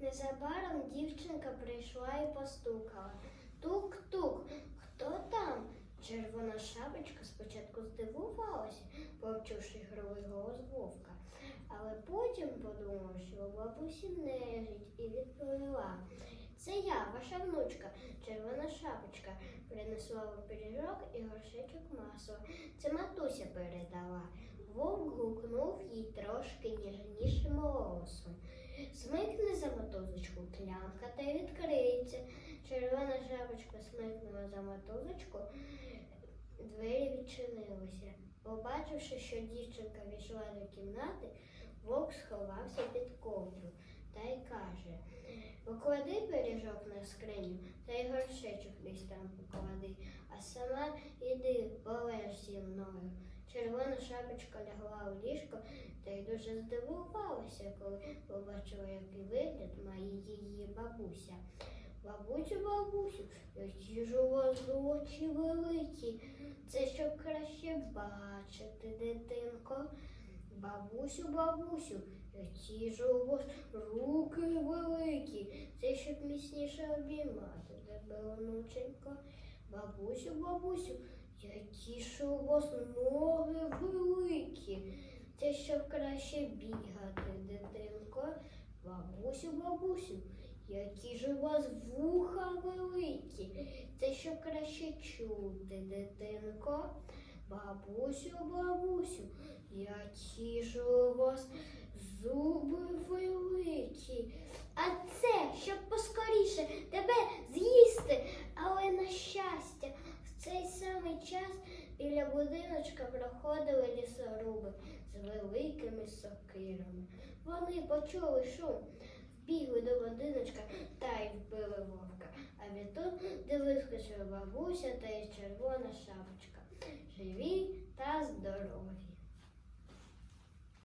Незабаром дівчинка прийшла і постукала. Тук-тук, хто там? Червона шапочка спочатку здивувалася, почувши гровий голос вовка, але потім подумала, що у бабусі нежить і відповіла. Це я, ваша внучка, червона шапочка, принесла вам пиріжок і горшечок масла. Це матуся передала. Вовк гукнув їй трошки ніжнішим голосом. Смикне за мотузочку, клямка та й відкриється. Червона шапочка смикнула за мотузочку, двері відчинилися. Побачивши, що дівчинка війшла до кімнати, вовк сховався під ковдру та й каже: Поклади пиріжок на скриню та й горшечок десь там поклади, а сама іди шапочка лягла у ліжко та й дуже здивувалася, коли побачила, який вигляд має її бабуся. Бабусю, бабусю, які ж у вас очі великі. Це щоб краще бачити, дитинко. Бабусю, бабусю, які ж у вас руки великі. Це щоб міцніше обіймати тебе, онученько. Бабусю, бабусю, які ж у вас ноги великі. Це щоб краще бігати, дитинко. Бабусю, бабусю, які ж у вас вуха великі. Це щоб краще чути, дитинко. Бабусю, бабусю, які ж у вас зуби великі. А це, щоб поскоріше біля будиночка проходили лісоруби з великими сокирами. Вони почули шум, бігли до будиночка та й вбили вовка. А відтут де вискочила бабуся та й червона шапочка. Живі